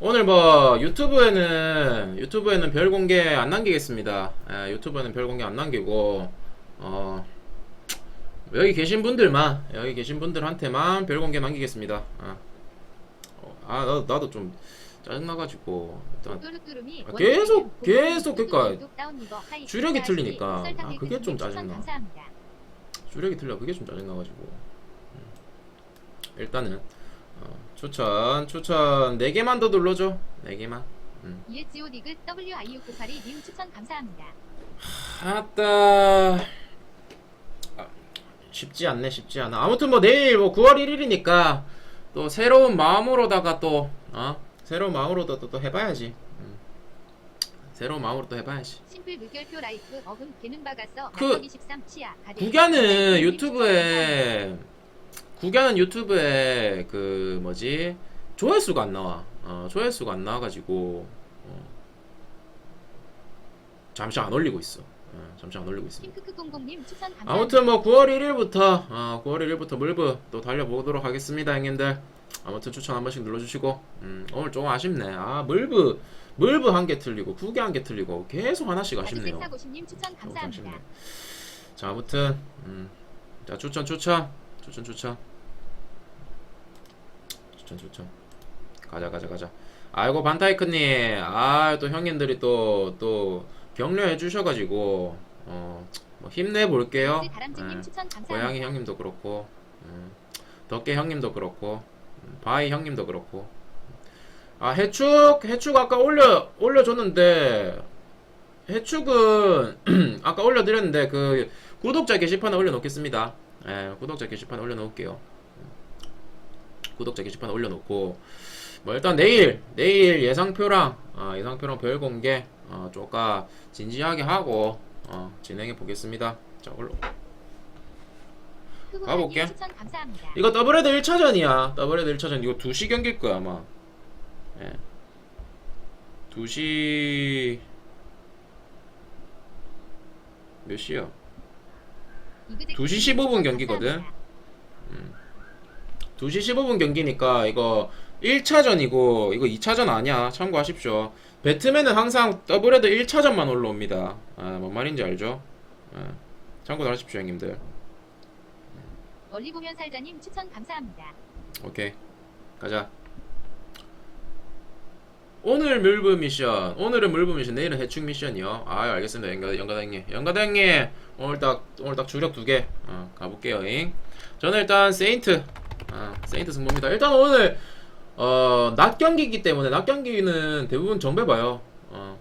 오늘 뭐 유튜브에는 유튜브에는 별 공개 안 남기겠습니다. 예, 유튜브에는 별 공개 안 남기고 어 여기 계신 분들만 여기 계신 분들한테만 별 공개 남기겠습니다. 아, 어, 아 나도, 나도 좀 짜증 나가지고 일단 아, 계속, 계속 하이 주력이 틀리니까. 아, 그게 좀 짜증나. 주력이 틀려 그게 좀 짜증 나가지고 음. 일단은 어, 추천 추천 4 개만 더 눌러줘 4 개만. 음. ESO 리그 WIU982 님 추천 감사합니다. 아따 아, 쉽지 않네 쉽지 않아 아무튼 뭐 내일 뭐 9월 1일이니까 또 새로운 마음으로다가 또 어? 새로운 마음으로 또, 또, 또 해봐야지 음. 새로운 마음으로 또 해봐야지 심플 물결표 라이프 어금 개는 박았어. 그 막거기 13 치아 가게. 구견은 유튜브에 구견은 유튜브에 그 뭐지? 조회수가 안 나와. 어, 조회수가 안 나와가지고 어, 잠시 안 올리고 있어. 어, 잠시 안 올리고 있습니다. 아무튼 뭐 9월 1일부터 어, 9월 1일부터 물브 또 달려보도록 하겠습니다 형님들. 아무튼 추천 한 번씩 눌러주시고 음, 오늘 조금 아쉽네. 아 물브 물브 한 개 틀리고 구개 한 개 틀리고 계속 하나씩 아쉽네요. 아쉽네. 자 아무튼 음, 자 추천 추천 추천 추천. 추천 추천. 가자 가자 가자. 아이고 반타이크님. 아 또 형님들이 또 또 격려해 주셔가지고 어 뭐 힘내 볼게요. 감사합니다. 고양이 형님도 그렇고 음, 덕계 형님도 그렇고 음, 바이 형님도 그렇고. 아 해축 해축 아까 올려 올려줬는데 해축은 아까 올려드렸는데 그 구독자 게시판에 올려놓겠습니다. 예, 구독자 게시판에 올려놓을게요. 구독자 게시판에 올려놓고 뭐 일단 내일 내일 예상표랑 어, 예상표랑 별 공개 어, 조금 진지하게 하고 어, 진행해 보겠습니다. 자 올라. 가볼게. 이거 더블헤드 1차전이야. 더블헤드 1차전 이거 2시 경기일 거야 아마. 예. 2시 몇 시야? 이그제 2시 15분 추천 경기거든. 감사합니다. 2시 15분 경기니까 이거 1차전이고 이거 2차전 아니야. 참고하십시오. 배트맨은 항상 더블헤드 1차전만 올라옵니다. 아, 뭔 말인지 알죠? 아, 참고들 하십시오, 형님들. 멀리 보면 살자님 추천 감사합니다. 오케이 가자 오늘 물브 미션. 오늘은 물브 미션. 내일은 해축 미션이요. 아 알겠습니다. 연가 연가당님. 연가당님 오늘 딱 오늘 딱 주력 두개. 어, 가볼게요 잉. 저는 일단 세인트. 아 세인트 승부입니다. 일단 오늘 어 낮 경기이기 때문에 낮 경기는 대부분 정배 봐요. 어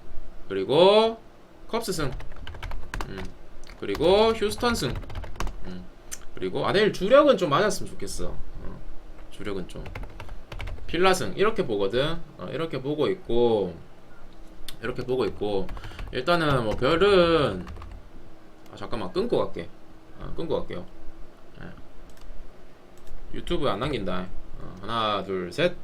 그리고 컵스 승. 음, 그리고 휴스턴 승. 음, 그리고 아 내일 주력은 좀 맞았으면 좋겠어. 어. 주력은 좀 필라승 이렇게 보거든. 어, 이렇게 보고 있고 이렇게 보고 있고. 일단은 뭐 별은 아 잠깐만 끊고 갈게. 어, 끊고 갈게요. 예. 유튜브 안 남긴다. 어, 하나 둘셋